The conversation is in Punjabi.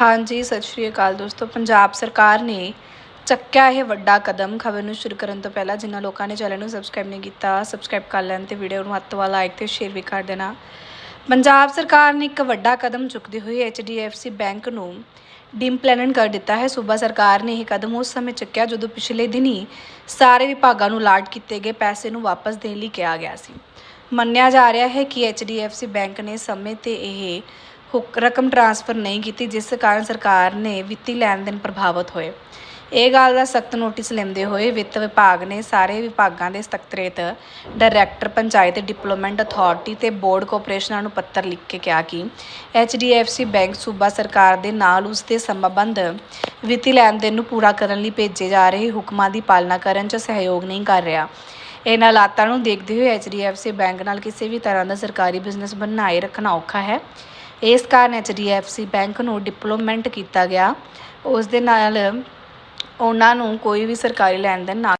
ਹਾਂਜੀ, ਸਤਿ ਸ਼੍ਰੀ ਅਕਾਲ ਦੋਸਤੋ। ਪੰਜਾਬ ਸਰਕਾਰ ਨੇ ਚੱਕਿਆ ਇਹ ਵੱਡਾ ਕਦਮ। ਖਬਰ ਨੂੰ ਸ਼ੁਰੂ ਕਰਨ ਤੋਂ ਪਹਿਲਾਂ ਜਿਨ੍ਹਾਂ ਲੋਕਾਂ ਨੇ ਚੈਨਲ ਨੂੰ ਸਬਸਕ੍ਰਾਈਬ ਨਹੀਂ ਕੀਤਾ, ਸਬਸਕ੍ਰਾਈਬ ਕਰ ਲੈਣ ਤੇ ਵੀਡੀਓ ਨੂੰ ਹੱਥ ਤੋਂ ਵਾਲਾ ਲਾਈਕ ਤੇ ਸ਼ੇਅਰ ਵੀ ਕਰ ਦੇਣਾ। ਪੰਜਾਬ ਸਰਕਾਰ ਨੇ ਇੱਕ ਵੱਡਾ ਕਦਮ ਚੁੱਕਦੇ ਹੋਏ HDFC ਬੈਂਕ ਨੂੰ ਡੀਮਪਲੈਨਡ ਕਰ ਦਿੱਤਾ ਹੈ। ਸੂਬਾ ਸਰਕਾਰ ਨੇ ਇਹ ਕਦਮ ਉਸ ਸਮੇਂ ਚੁੱਕਿਆ ਜਦੋਂ ਪਿਛਲੇ ਦਿਨੀ ਸਾਰੇ ਵਿਭਾਗਾਂ ਨੂੰ ਲਾਟ ਕੀਤੇ ਗਏ ਪੈਸੇ ਨੂੰ ਵਾਪਸ ਦੇਣ ਲਈ ਕਿਹਾ ਗਿਆ ਸੀ। ਮੰਨਿਆ ਜਾ ਰਿਹਾ ਹੈ ਕਿ HDFC ਬੈਂਕ ਨੇ ਸਮੇਂ ਤੇ ਇਹ ਰਕਮ ਟ੍ਰਾਂਸਫਰ ਨਹੀਂ ਕੀਤੀ, ਜਿਸ ਕਾਰਨ ਸਰਕਾਰ ਨੇ ਵਿੱਤੀ ਲੈਣ ਦੇਣ ਪ੍ਰਭਾਵਿਤ ਹੋਏ। ਇਹ ਗੱਲ ਦਾ ਸਖਤ ਨੋਟਿਸ ਲੈਂਦੇ ਹੋਏ ਵਿੱਤ ਵਿਭਾਗ ਨੇ ਸਾਰੇ ਵਿਭਾਗਾਂ ਦੇ ਸਕੱਤਰੇਤ ਡਾਇਰੈਕਟਰ ਪੰਚਾਇਤ ਡਿਪਲੋਮੈਂਟ ਅਥਾਰਟੀ ਤੇ ਬੋਰਡ ਕੋਆਪਰੇਸ਼ਨਾਂ ਨੂੰ ਪੱਤਰ ਲਿਖ ਕੇ ਕਿਹਾ ਕਿ HDFC ਬੈਂਕ ਸੂਬਾ ਸਰਕਾਰ ਦੇ ਨਾਲ ਉਸ ਦੇ ਸੰਬੰਧ ਵਿੱਤੀ ਲੈਣ ਦੇਣ ਨੂੰ ਪੂਰਾ ਕਰਨ ਲਈ ਭੇਜੇ ਜਾ ਰਹੇ ਹੁਕਮਾਂ ਦੀ ਪਾਲਣਾ ਕਰਨ 'ਚ ਸਹਿਯੋਗ ਨਹੀਂ ਕਰ ਰਿਹਾ। ਇਹਨਾਂ ਹਾਲਾਤਾਂ ਨੂੰ ਦੇਖਦੇ ਹੋਏ HDFC ਬੈਂਕ ਨਾਲ ਕਿਸੇ ਵੀ ਤਰ੍ਹਾਂ ਦਾ ਸਰਕਾਰੀ ਬਿਜ਼ਨਸ ਬਣਾਏ ਰੱਖਣਾ ਔਖਾ ਹੈ। ਇਸ ਕਾਰਨ HDFC ਬੈਂਕ ਨੂੰ ਡਿਪਲੋਮੈਂਟ ਕੀਤਾ ਗਿਆ। ਉਸ ਦੇ ਨਾਲ ਉਹਨਾਂ ਨੂੰ ਕੋਈ ਵੀ ਸਰਕਾਰੀ ਲੈਣ ਦੇਣ ਨਾ